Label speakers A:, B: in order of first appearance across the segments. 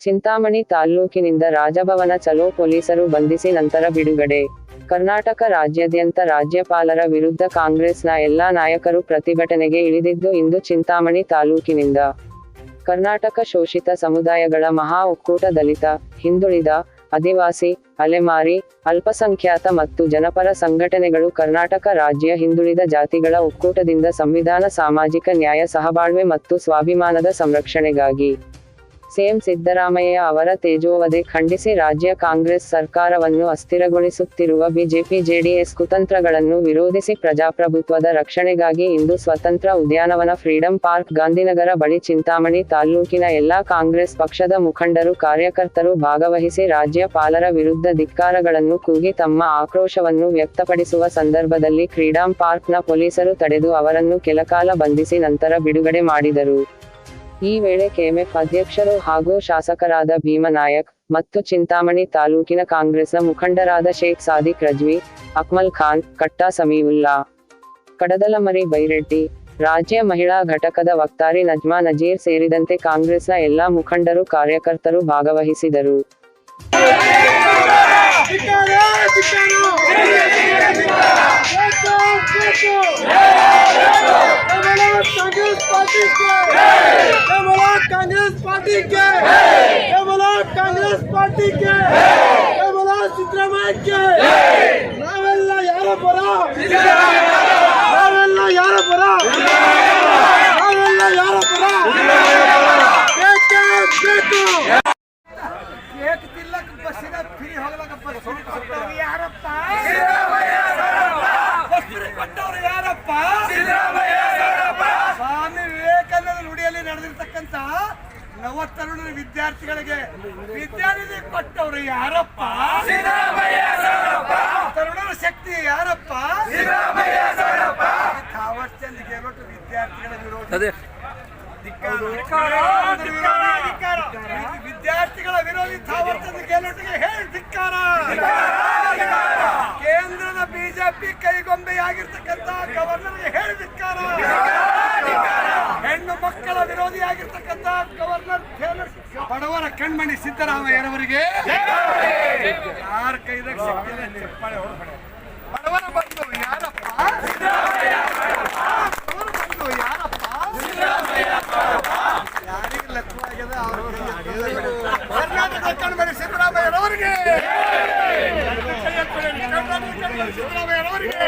A: ಚಿಂತಾಮಣಿ ತಾಲ್ಲೂಕಿನಿಂದ ರಾಜಭವನ ಚಲೋ ಪೊಲೀಸರು ಬಂಧಿಸಿ ನಂತರ ಬಿಡುಗಡೆ. ಕರ್ನಾಟಕ ರಾಜ್ಯಾದ್ಯಂತ ರಾಜ್ಯಪಾಲರ ವಿರುದ್ಧ ಕಾಂಗ್ರೆಸ್ನ ಎಲ್ಲಾ ನಾಯಕರು ಪ್ರತಿಭಟನೆಗೆ ಇಳಿದಿದ್ದು ಇಂದು ಚಿಂತಾಮಣಿ ತಾಲೂಕಿನಿಂದ ಕರ್ನಾಟಕ ಶೋಷಿತ ಸಮುದಾಯಗಳ ಮಹಾ ಒಕ್ಕೂಟ ದಲಿತ, ಹಿಂದುಳಿದ ಅದಿವಾಸಿ ಅಲೆಮಾರಿ, ಅಲ್ಪಸಂಖ್ಯಾತ ಮತ್ತು ಜನಪರ ಸಂಘಟನೆಗಳು ಕರ್ನಾಟಕ ರಾಜ್ಯ ಹಿಂದುಳಿದ ಜಾತಿಗಳ ಒಕ್ಕೂಟದಿಂದ ಸಂವಿಧಾನ, ಸಾಮಾಜಿಕ ನ್ಯಾಯ, ಸಹಬಾಳ್ವೆ ಮತ್ತು ಸ್ವಾಭಿಮಾನದ ಸಂರಕ್ಷಣೆಗಾಗಿ ಸಿಎಂ ಸಿದ್ದರಾಮಯ್ಯ ಅವರ ತೇಜೋವಧೆ ಖಂಡಿಸಿ ರಾಜ್ಯ ಕಾಂಗ್ರೆಸ್ ಸರ್ಕಾರವನ್ನು ಅಸ್ಥಿರಗೊಳಿಸುತ್ತಿರುವ ಬಿಜೆಪಿ ಜೆಡಿಎಸ್ ಕುತಂತ್ರಗಳನ್ನು ವಿರೋಧಿಸಿ ಪ್ರಜಾಪ್ರಭುತ್ವದ ರಕ್ಷಣೆಗಾಗಿ ಇಂದು ಸ್ವತಂತ್ರ ಉದ್ಯಾನವನ ಫ್ರೀಡಂ ಪಾರ್ಕ್ ಗಾಂಧಿನಗರ ಬಳಿ ಚಿಂತಾಮಣಿ ತಾಲ್ಲೂಕಿನ ಎಲ್ಲಾ ಕಾಂಗ್ರೆಸ್ ಪಕ್ಷದ ಮುಖಂಡರು ಕಾರ್ಯಕರ್ತರು ಭಾಗವಹಿಸಿ ರಾಜ್ಯಪಾಲರ ವಿರುದ್ಧ ಧಿಕ್ಕಾರಗಳನ್ನು ಕೂಗಿ ತಮ್ಮ ಆಕ್ರೋಶವನ್ನು ವ್ಯಕ್ತಪಡಿಸುವ ಸಂದರ್ಭದಲ್ಲಿ ಫ್ರೀಡಂ ಪಾರ್ಕ್ನ ಪೊಲೀಸರು ತಡೆದು ಅವರನ್ನು ಕೆಲಕಾಲ ಬಂಧಿಸಿ ನಂತರ ಬಿಡುಗಡೆ ಮಾಡಿದರು. ಈ ವೇಳೆ ಕೆಎಂಎಫ್ ಅಧ್ಯಕ್ಷರು ಹಾಗೂ ಶಾಸಕರಾದ ಭೀಮನಾಯಕ್ ಮತ್ತು ಚಿಂತಾಮಣಿ ತಾಲೂಕಿನ ಕಾಂಗ್ರೆಸ್ನ ಮುಖಂಡರಾದ ಶೇಖ್ ಸಾದಿಕ್ ರಜ್ವಿ, ಅಕ್ಮಲ್ ಖಾನ್, ಕಟ್ಟಾ ಸಮೀವುಲ್ಲಾ, ಕಡದಲಮರಿ ಬೈರೆಡ್ಡಿ, ರಾಜ್ಯ ಮಹಿಳಾ ಘಟಕದ ವಕ್ತಾರಿ ನಜ್ಮಾ ನಜೀರ್ ಸೇರಿದಂತೆ ಕಾಂಗ್ರೆಸ್ನ ಎಲ್ಲಾ ಮುಖಂಡರು ಕಾರ್ಯಕರ್ತರು ಭಾಗವಹಿಸಿದರು.
B: ಕೊಟ್ಟವ್ರು ಯಾರಪ್ಪ? ಸ್ವಾಮಿ ವಿವೇಕಾನಂದ ನುಡಿಯಲ್ಲಿ ನಡೆದಿರ್ತಕ್ಕಂತ ನವ ತರುಣ ವಿದ್ಯಾರ್ಥಿಗಳಿಗೆ ವಿದ್ಯಾನಿಧಿ ಕೊಟ್ಟವ್ರು ಯಾರಪ್ಪ? ತರುಣರ ಶಕ್ತಿ ಯಾರಪ್ಪ? ಥಾವರ್ ಚಂದ್ ಗೆಹ್ಲೋಟ್ ವಿದ್ಯಾರ್ಥಿಗಳ ವಿರೋಧಿ. ವಿದ್ಯಾರ್ಥಿಗಳ ವಿರೋಧಿ ಥಾವರ್ಚಂದ್ ಗೆಹ್ಲೋಟ್ಗೆ ಹೇಳಿ ಧಿಕ್ಕಾರ. ಬಿಜೆಪಿ ಕೈಗೊಂಬೆಯಾಗಿರ್ತಕ್ಕಂಥ ಗವರ್ನರ್ಗೆ ಹೇಳಿ ಧಿಕ್ಕಾರ ಹೆಣ್ಣು ಮಕ್ಕಳ ವಿರೋಧಿಯಾಗಿರ್ತಕ್ಕಂಥ ಗವರ್ನರ್ ಬಡವರ ಕಣ್ಮಣಿ ಸಿದ್ದರಾಮಯ್ಯರವರಿಗೆ ಯಾರ ಕೈದಾಗ. ಬಡವರ ಬಂಧು ಯಾರಪ್ಪ ಬಡವರ ಬಂಧು ಯಾರಪ್ಪ ಯಾರಿಗೆ ಲಕ್ಷ್ಮವಾಗಿದೆ ಕರ್ನಾಟಕ ಕಣ್ಮಣಿ ಸಿದ್ದರಾಮಯ್ಯರವರಿಗೆ ಕರ್ನಾಟಕ ಕಣ್ಮಣಿ ಸಿದ್ದರಾಮಯ್ಯರವರಿಗೆ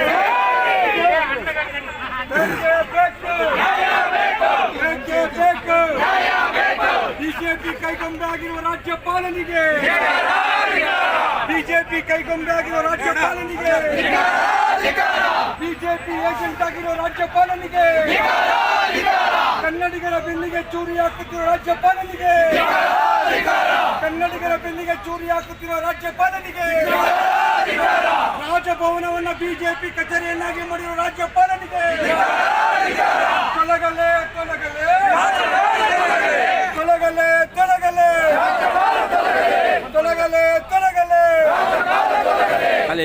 B: ಬೇಕೇ ಬೇಕು ಬೇಕೇ ಬೇಕು ಬಿಜೆಪಿ ಕೈಗೊಂಬೆ ಆಗಿರುವ ರಾಜ್ಯಪಾಲನಿಗೆ. ಬಿಜೆಪಿ ಕೈಗೊಂಬೆಯಾಗಿರುವ ರಾಜ್ಯಪಾಲನಿಗೆ. ಬಿಜೆಪಿ ಏಜೆಂಟ್ ಆಗಿರುವ ರಾಜ್ಯಪಾಲನಿಗೆ. ಕನ್ನಡಿಗರ ಬೆನ್ನಿಗೆ ಚೂರಿ ಹಾಕುತ್ತಿರುವ ರಾಜ್ಯಪಾಲನಿಗೆ. ಕನ್ನಡಿಗರ ಬೆನ್ನಿಗೆ ಚೂರಿ ಹಾಕುತ್ತಿರುವ ರಾಜ್ಯಪಾಲನಿಗೆ. ರಾಜಭವನವನ್ನು ಬಿಜೆಪಿ ಕಚೇರಿಯನ್ನಾಗಿ ಮಾಡಿರುವ ರಾಜ್ಯಪಾಲನಿಗೆ. ತೊಲಗಲೆ ತೊಲಗಲೆ ತೊಲಗಲೆ ತೊಲಗಲೆ ತೊಲಗಲೆ ತೊಲಗಲೆ
C: ಅಲ್ಲಿ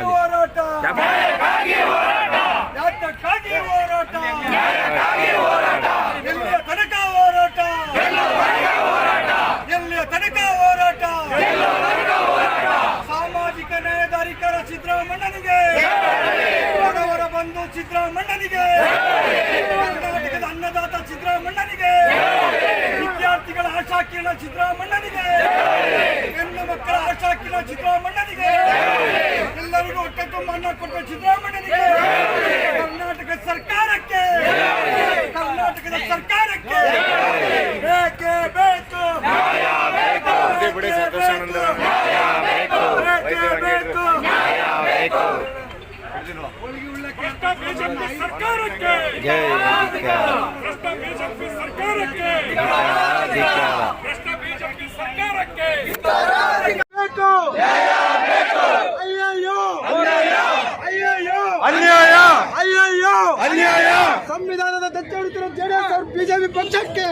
B: ಹೋರಾಟ? ಹೋರಾಟ? ಎಲ್ಲಿಯ ತನಕ ಹೋರಾಟ? ಎಲ್ಲಿಯ ತನಕ ಹೋರಾಟ? ಸಾಮಾಜಿಕ ಸಿದ್ದರಾಮಣ್ಣನಿಗೆ ಬಡವರ ಬಂಧು ಸಿದ್ದರಾಮಣ್ಣನಿಗೆ ಕರ್ನಾಟಕದ ಅನ್ನದಾತ ಸಿದ್ದರಾಮಣ್ಣನಿಗೆ ವಿದ್ಯಾರ್ಥಿಗಳ ಆಶಾಕಿರಣ ಸಿದ್ದರಾಮಣ್ಣನಿಗೆ ಹೆಣ್ಣು ಮಕ್ಕಳ ಆಶಾಕಿರಣ ಸಿದ್ದರಾಮಣ್ಣನಿಗೆ ಎಲ್ಲರಿಗೂ ಹೊಟ್ಟೆ ತುಂಬ ಅನ್ನ ಕೊಟ್ಟ ಸಿದ್ದರಾಮಣ್ಣನಿಗೆ ಕರ್ನಾಟಕ ಸರ್ಕಾರಕ್ಕೆ
D: ಅನ್ಯಾಯ.
B: ಅಯ್ಯಯ್ಯೋ
D: ಅನ್ಯಾಯ.
B: ಸಂವಿಧಾನದ ಹೊಡಿತಿರೋ ಜೆಡಿಎಸ್ ಅವರು ಬಿಜೆಪಿ ಪಕ್ಷಕ್ಕೆ.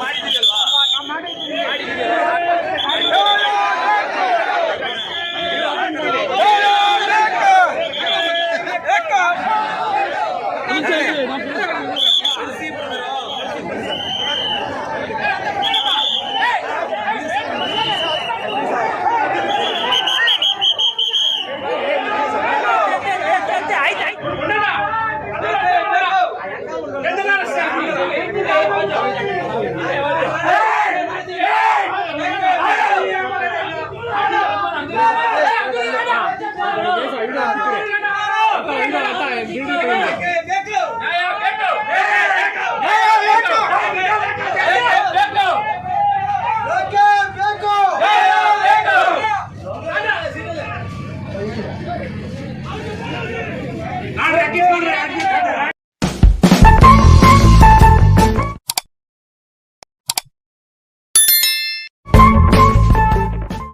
B: ಮಾಡಿ ¡Arre aquí, corre! ¡Aquí,